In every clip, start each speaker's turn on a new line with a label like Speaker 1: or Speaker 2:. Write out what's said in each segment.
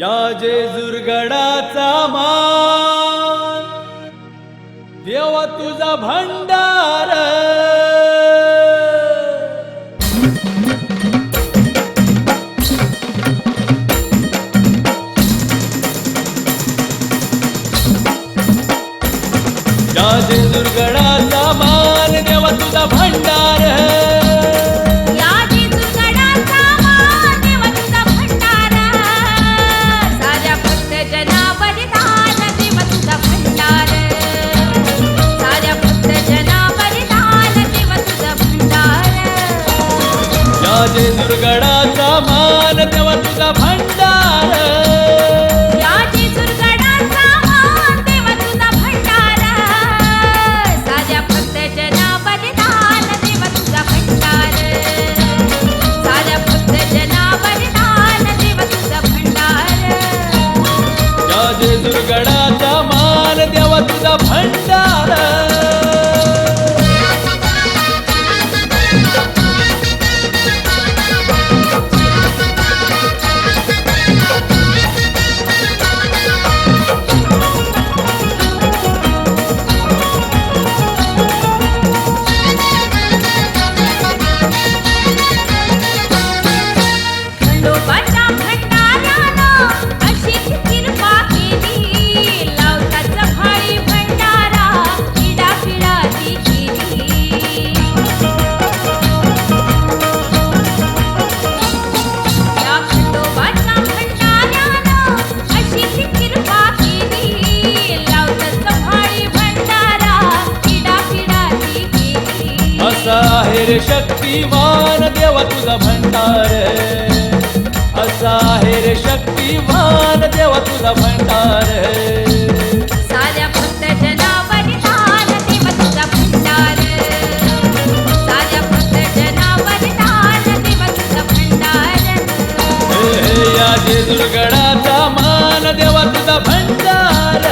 Speaker 1: या जेजुरगडाचा मान. देवा तुझा भंडार. या जेजुरगडाचा मान देवा तुझा भंडार.
Speaker 2: माझे जेजुरगडाचा मान तेव्हा तुझा
Speaker 1: भांडा रे शक्तिवान देवा तुझा भंडार. असा आहे रे शक्तिवान देवा तुझा भंडार.
Speaker 2: साऱ्या भक्त देव तुझा भंडार. साऱ्या भक्त जनावर दान देव तुझा भंडार.
Speaker 1: हे या जेजुरगडाचा मान देवा तुझा भंडार.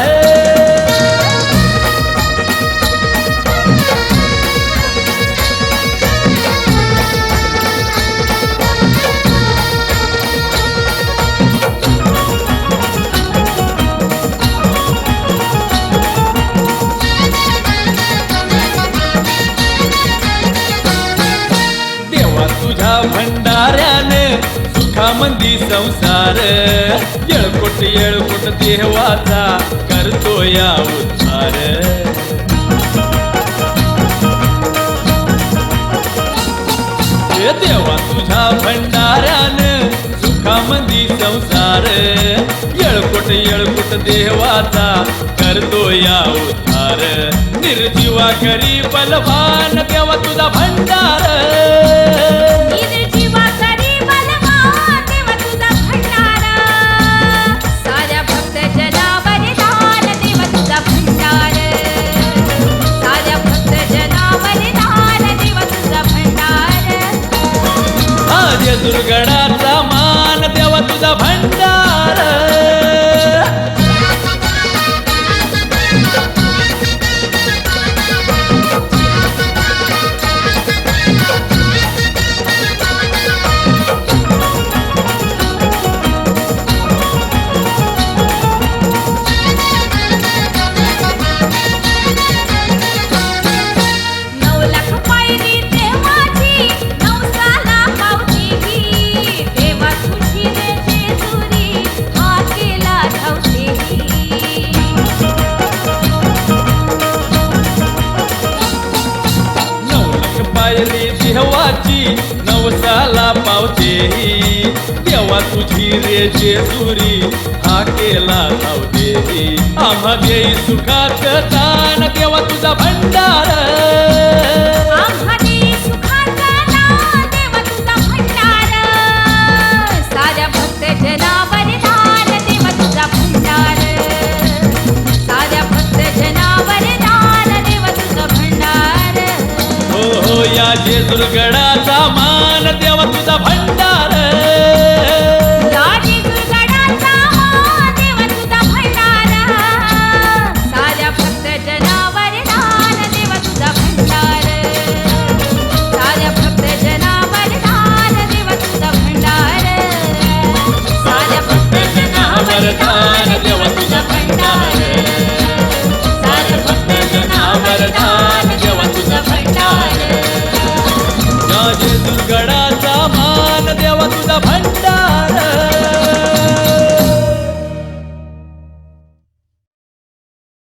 Speaker 1: देवा तुझ्या सुखा मंदी संसार. येळकोट येळकोट देवाचा करतो या उद्धार. देवा तुझ्या भंडाऱ्याने सुखामंदी संसार. येळकोट येळकोट देवाचा करतो या उद्धार. निर्जीवा करी बलवान देवा तुझा भंडार. आज दुर्गडाचा मान देवा तुझा भंडार.
Speaker 2: देवाची नवसाला पावते देवा तुझी रे जेजुरी हा केला धावते
Speaker 1: आम्हा देई सुखात दान देवा तुझा भंडार.
Speaker 2: राजे दुर्गडाचा मान देव तुझा भंडार साऱ्या माझे दुर्गडाचा मान देवा तुझा भंडार.